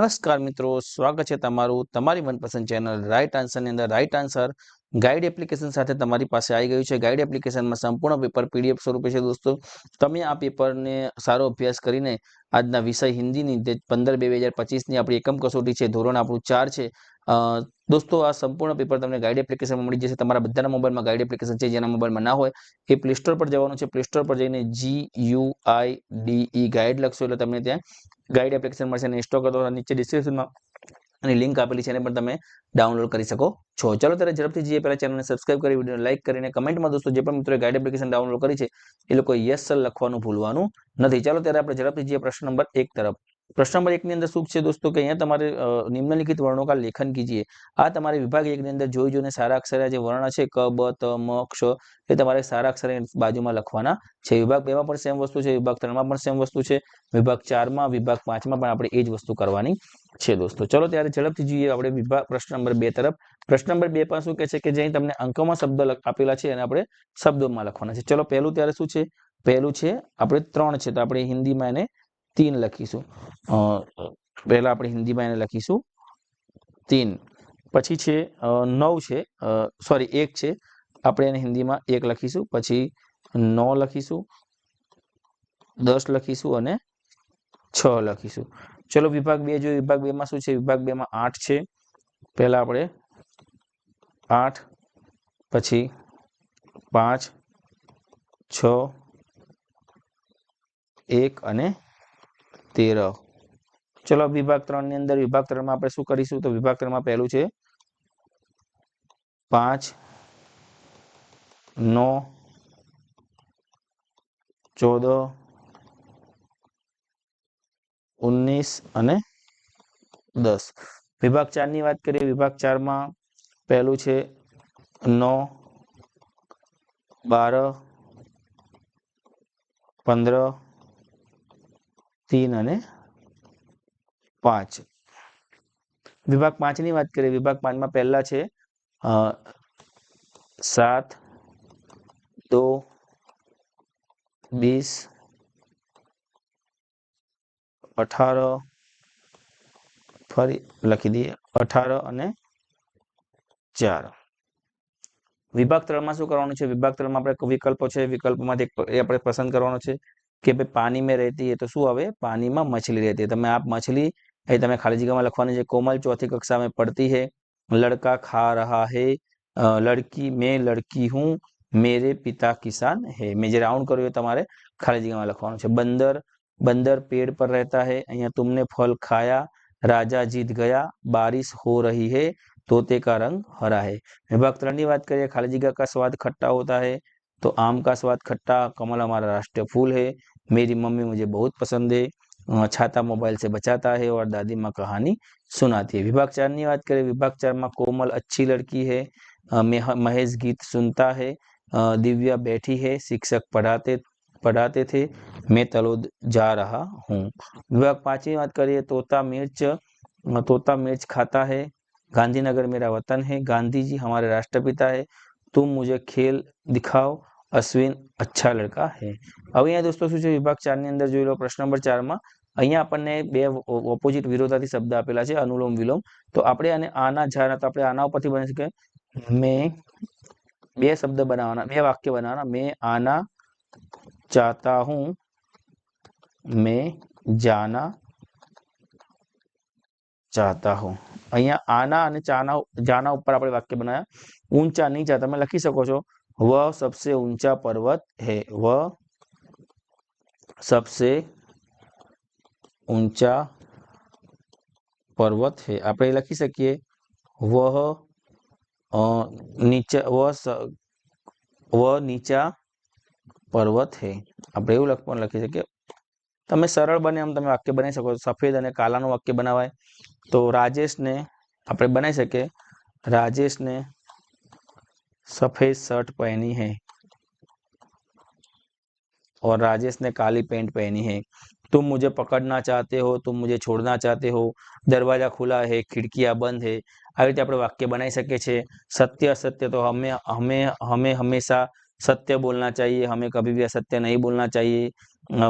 નમસ્કાર મિત્રો સ્વાગત છે તમારું તમારી મનપસંદ ચેનલ રાઈટ આન્સરની અંદર. રાઈટ આન્સર ગાઈડ એપ્લિકેશન સાથે તમારી પાસે આવી ગયું છે. ગાઈડ એપ્લિકેશનમાં સંપૂર્ણ પેપર પીડીએફ સ્વરૂપે છે દોસ્તો. તમે આ પેપરને સારો અભ્યાસ કરીને આજના વિષય હિન્દીની જે પંદર બે હજાર પચીસની આપણી એકમ કસોટી છે, ધોરણ આપણું ચાર છે દોસ્તો આ સંપૂર્ણ પેપર તમને ગાઈડ એપ્લિકેશનમાં મળી જશે. તમારા બધાના મોબાઈલમાં ગાઈડ એપ્લિકેશન છે, જેના મોબાઈલમાં ના હોય એ પ્લે સ્ટોર પર જવાનું છે. પ્લે સ્ટોર પર જઈને G U I D E guide લખશો એટલે તમને ત્યાં ગાઈડ એપ્લિકેશન મળશે અને ઇન્સ્ટોલ કરો નીચે ડિસ્ક્રિપ્શનમાં અને લિંક આપેલી છે એને પણ તમે ડાઉનલોડ કરી શકો છો. ચાલો ત્યારે ઝડપથી જઈએ. પહેલાં ચેનલને સબસ્ક્રાઇબ કરી વીડિયો લાઇક કરીને કમેન્ટમાં દોસ્તો, જે પણ મિત્રોએ ગાઈડ એપ્લિકેશન ડાઉનલોડ કરી છે, એ લોકો યસ સર લખવાનું ભૂલવાનું નથી. ચાલો ત્યારે આપણે ઝડપથી જઈએ પ્રશ્ન નંબર એક તરફ. પ્રશ્ન નંબર એકની અંદર શું છે દોસ્તો? કે અહીંયા તમારે નિમ્નલિખિત વર્ણો કા લેખન કીજીએ. આ તમારે વિભાગ એકની અંદર જોઈ જોઈને સારા અક્ષરે જે વર્ણ છે, ક, બ, ત, મ, ક્ષ, એ તમારે સારા અક્ષરે બાજુમાં લખવાના છે. વિભાગ બેમાં પણ સેમ વસ્તુ છે, વિભાગ ત્રણમાં પણ સેમ વસ્તુ છે, વિભાગ ચારમાં, વિભાગ પાંચમાં પણ આપણે એ જ વસ્તુ કરવાની છે દોસ્તો. ચલો ત્યારે ઝડપથી જોઈએ આપણે વિભાગ, પ્રશ્ન નંબર બે તરફ. પ્રશ્ન નંબર બે પણ શું કે છે કે જે તમને અંકોમાં શબ્દ આપેલા છે અને આપણે શબ્દોમાં લખવાના છે. ચલો પહેલું ત્યારે શું છે? પહેલું છે, આપણે ત્રણ છે. તો આપણે હિન્દીમાં એને તીન લખીશું. પહેલા આપણે હિન્દીમાં એને લખીશું. તીન. પછી છે નવ છે સોરી એક છે. આપણે એને હિન્દીમાં એક લખીશું. પછી નવ લખીશું, દસ લખીશું અને છ લખીશું. ચલો, વિભાગ બે જો વિભાગ બેમાં શું છે? વિભાગ બેમાં આઠ છે. પહેલા આપણે આઠ, પછી પાંચ, છ, એક અને તેર. ચલો વિભાગ ત્રણની અંદર, વિભાગ ત્રણમાં આપણે શું કરીશું? તો વિભાગ ત્રણમાં પહેલું છે, પાંચ નો ચૌદ ઓગણીસ અને દસ. વિભાગ ચારની વાત કરીએ, વિભાગ ચારમાં પહેલું છે, નવ, બાર, પંદર તીન અને પાંચ વિભાગ પાંચની વાત કરીએ વિભાગ પાંચમાં પહેલા છે સાત દો બીસ અઠાર ફરી લખી દઈએ અઠાર અને ચાર વિભાગ ત્રણમાં શું કરવાનું છે વિભાગ ત્રણમાં આપણે વિકલ્પો છે વિકલ્પોમાંથી આપણે પસંદ કરવાનો છે कि भाई पानी में रहती है तो शू आवे पानी में मछली रहती है तो मैं आप मछली ये તમે ખાલી જગ્યામાં લખવાની છે કોમલ ચોથી कक्षा में पढ़ती है लड़का खा रहा है लड़की मैं लड़की हूँ मेरे पिता किसान है मैं જે રાઉન્ડ કર્યું એ તમારે ખાલી જગ્યામાં લખવાનું છે બંદર बंदर पेड़ पर रहता है અહીંયા तुमने फल खाया राजा जीत गया बारिश हो रही है तोते का रंग हरा है विभाग ત્રણ ની વાત કરીએ ખાલી જગ્યા का स्वाद खट्टा होता है तो आम का स्वाद खट्टा, कमल हमारा राष्ट्रीय फूल है। मेरी मम्मी मुझे बहुत पसंद है। छाता मोबाइल से बचाता है और दादी माँ कहानी सुनाती है। विभाग चार की बात करें, विभाग चार में कोमल अच्छी लड़की है। महेश गीत सुनता है। दिव्या बैठी है, शिक्षक पढ़ाते पढ़ाते थे। मैं तलोद जा रहा हूँ। विभाग पांचवी बात करिए तोता मिर्च तोता मिर्च खाता है। गांधीनगर मेरा वतन है। गांधी जी हमारे राष्ट्रपिता है। तुम मुझे खेल दिखाओ। અશ્વિન અચ્છા લડકા હે. હવે અહીંયા દોસ્તો શું છે? વિભાગ ચારની અંદર જોઈ લો, પ્રશ્ન નંબર ચારમાં. અહીંયા આપણને બે ઓપોઝિટ વિરોધાથી શબ્દ આપેલા છે, અનુલોમ વિલોમ. તો આપણે અને આના તો આપણે આના ઉપરથી બની શકે મેં બે શબ્દ બનાવવાના, બે વાક્ય બનાવવાના. મેં આના ચાહતા હું, મેં જાના ચાહતા હું. અહીંયા આના અને ચાના, જાના ઉપર આપણે વાક્ય બનાવ્યા. ઊંચા, નીચા તમે લખી શકો છો. वह सबसे ऊंचा पर्वत है वह सबसे ऊंचा पर्वत है આપણે લખી શકીએ વહ નીચા વહ વહ નીચા પર્વત હે આપણે એવું લખવાનું લખી શકીએ તમે સરળ બને એમ તમે વાક્ય બનાવી શકો સફેદ અને કાલાનું વાક્ય બનાવાય તો રાજેશને આપણે બનાવી શકીએ રાજેશને सफेद शर्ट पहनी है और राजेश ने काली पेंट पहनी है तुम मुझे पकड़ना चाहते हो तुम मुझे छोड़ना चाहते हो दरवाजा खुला है खिड़कियां बंद है આવી રીતે આપણે વાક્ય બનાવી શકીએ છીએ સત્ય અસત્ય તો અમે અમે અમે હંમેશા सत्य बोलना चाहिए, हमें कभी भी असत्य नहीं बोलना चाहिए।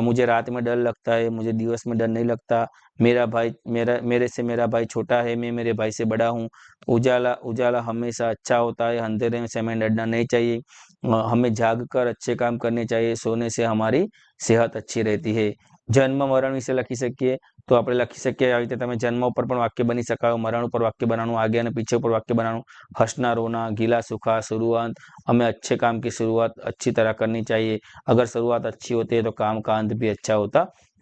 मुझे रात में डर लगता है, मुझे दिवस में डर नहीं लगता। मेरा भाई, मेरा, मेरे से मेरा भाई छोटा है, मैं मेरे भाई से बड़ा हूँ। उजाला उजाला हमेशा अच्छा होता है, अंधेरे में से हमें डरना नहीं चाहिए। हमें जाग कर अच्छे काम करने चाहिए, सोने से हमारी सेहत अच्छी रहती है। જન્મ મરણ વિશે લખી શકીએ. તો આપણે લખી શકીએ આવી રીતે તમે જન્મ ઉપર પણ વાક્ય બની શકાય, મરણ ઉપર વાક્ય બનાવવાનું, આગે અને પીછે ઉપર વાક્ય બનાવવાનું. હસના, રોના, ગીલા, સુખા, શરૂઆત. અમે અચ્છે કામ કી શરૂઆત અચ્છી तरह करनी ચાહીએ. અગર શરૂઆત अच्छी હોતી તો કામ काम का अंत भी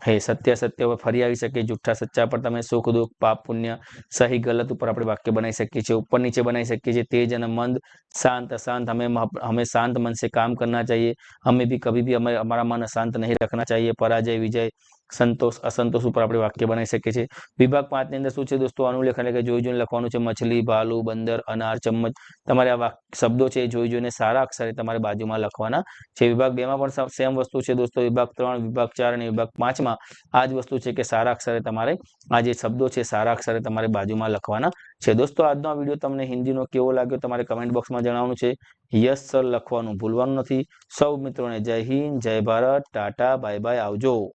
है સત્ય સત્ય પર ફરી આવી શકે જુઠ્ઠા સચ્ચા પર તમે સુખ દુઃખ પાપ પુણ્ય સહી ગલત ઉપર આપણે વાક્ય બનાવી શકીએ છીએ ઉપર નીચે બનાવી શકીએ છીએ તેજ અને મંદ शांत अशांत हमें हमें शांत मन से काम करना चाहिए हमें भी कभी भी हमें हमारा मन अशांत नहीं रखना चाहिए पराजय विजय સંતોષ, અસંતોષ ઉપર આપણે વાક્ય બનાવી શકીએ છીએ વિભાગ પાંચની અંદર શું છે દોસ્તો? અનુલેખ એટલે કે જોઈ જોઈને લખવાનું છે મછલી, ભાલુ, બંદર, અનાર ચમચ તમારે આ શબ્દો છે એ જોઈ જોઈને સારા અક્ષરે તમારે બાજુમાં લખવાના છે. વિભાગ બેમાં પણ સેમ વસ્તુ છે દોસ્તો. વિભાગ ત્રણ, વિભાગ ચાર અને વિભાગ પાંચમાં આ જ વસ્તુ છે કે સારા અક્ષરે તમારે, આ જે શબ્દો છે સારા અક્ષરે તમારે બાજુમાં લખવાના છે. દોસ્તો, આજનો વીડિયો તમને હિન્દીનો કેવો લાગ્યો તમારે કમેન્ટ બોક્સમાં જણાવવાનું છે. યસ, સર, લખવાનું ભૂલવાનું નથી. સૌ મિત્રોને જય હિન્દ, જય ભારત. ટાટા, બાય બાય, આવજો.